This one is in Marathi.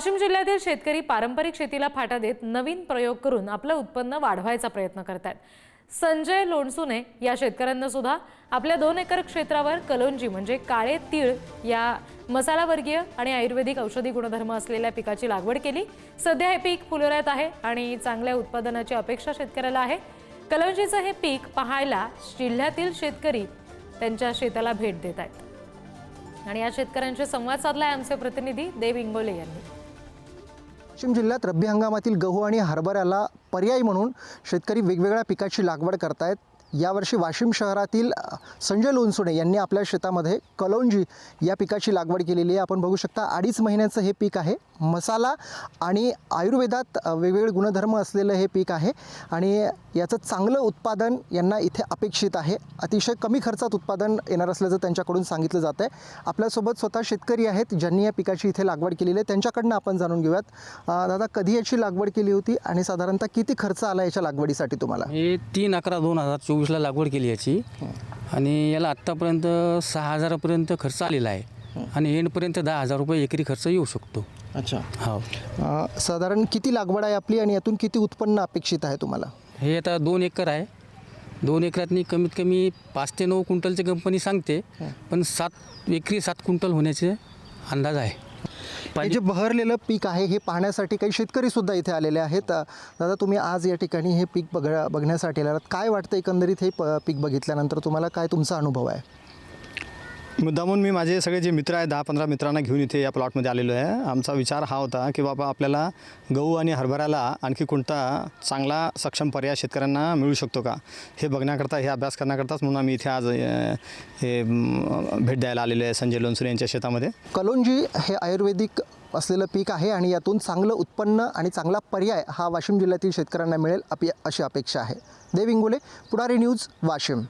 वाशिम जिल्ह्यातील शेतकरी पारंपरिक शेतीला फाटा देत नवीन प्रयोग करून आपलं उत्पन्न वाढवायचा प्रयत्न करतात. संजय लोणसुने या शेतकऱ्यांना सुद्धा आपल्या दोन एकर क्षेत्रावर कलोंजी म्हणजे काळे तीळ या मसालावर्गीय आणि आयुर्वेदिक औषधी गुणधर्म असलेल्या पिकाची लागवड केली. सध्या हे पीक फुलोऱ्यात आहे आणि चांगल्या उत्पादनाची अपेक्षा शेतकऱ्याला आहे. कलोंजीचं हे पीक पाहायला जिल्ह्यातील शेतकरी त्यांच्या शेताला भेट देत आहेत. आणि या शेतकऱ्यांशी संवाद साधलाय आमचे प्रतिनिधी देव इंगोले यांनी. वाशिम जिल्ह्यात रब्बी हंगामातील गहू आणि हरभऱ्याला पर्याय म्हणून शेतकरी वेगवेगळ्या पिकाची लागवड करतायत. यावर्षी वाशिम शहरातील संजय लोणसुणे यांनी आपल्या शेतामध्ये कलौंजी या पिकाची लागवड केलेली आहे. आपण बघू शकता अडीच महिन्याचं हे पीक आहे. मसाला आणि आयुर्वेदात वेगवेगळे गुणधर्म असलेलं हे पीक आहे. आणि याचं चांगलं उत्पादन यांना इथे अपेक्षित आहे. अतिशय कमी खर्चात उत्पादन येणार असल्याचं त्यांच्याकडून सांगितलं जातं आहे आपल्यासोबत स्वतः शेतकरी आहेत ज्यांनी या पिकाची इथे लागवड केलेली आहे. त्यांच्याकडनं आपण जाणून घेऊयात. दादा कधी याची लागवड केली होती? आणि साधारणतः किती खर्च आला याच्या लागवडीसाठी तुम्हाला? हे तीन अकरा दोन हजार चोवीसला लागवड केली याची. आणि याला आत्तापर्यंत सहा हजारापर्यंत खर्च आलेला आहे. आणि एंडपर्यंत दहा हजार रुपये एकरी खर्च येऊ शकतो. अच्छा. हो. साधारण किती लागवड आहे आपली आणि यातून किती उत्पन्न अपेक्षित आहे तुम्हाला? हे आता दोन एकर आहे. दोन एकरातनी कमीत कमी पाच ते नऊ क्विंटलची कंपनी सांगते. पण सात एकरी सात क्विंटल होण्याचे अंदाज आहे. हे जे बहरलेलं पीक आहे हे पाहण्यासाठी काही शेतकरी सुद्धा इथे आलेले आहेत. दादा तुम्ही आज या ठिकाणी हे पीक बघ बघण्यासाठी आलात. काय वाटतं एकंदरीत हे प- पीक बघितल्यानंतर? तुम्हाला काय तुमचा अनुभव आहे? मुद्दामून मी माझे सगळे जे मित्र आहेत दहा पंधरा मित्रांना घेऊन इथे या प्लॉटमध्ये आलेलो आहे. आमचा विचार हा होता की बाबा आपल्याला गहू आणि हरभऱ्याला आणखी कोणता चांगला सक्षम पर्याय शेतकऱ्यांना मिळू शकतो का? हे बघण्याकरता हे अभ्यास करण्याकरताच म्हणून आम्ही इथे आज हे भेट द्यायला आलेलो आहे संजय लोणसुरे यांच्या शेतामध्ये. कलोंजी हे आयुर्वेदिक असलेलं पीक आहे आणि यातून चांगलं उत्पन्न आणि चांगला पर्याय हा वाशिम जिल्ह्यातील शेतकऱ्यांना मिळेल अपी अशी अपेक्षा आहे. देव इंगोले पुढारी न्यूज वाशिम.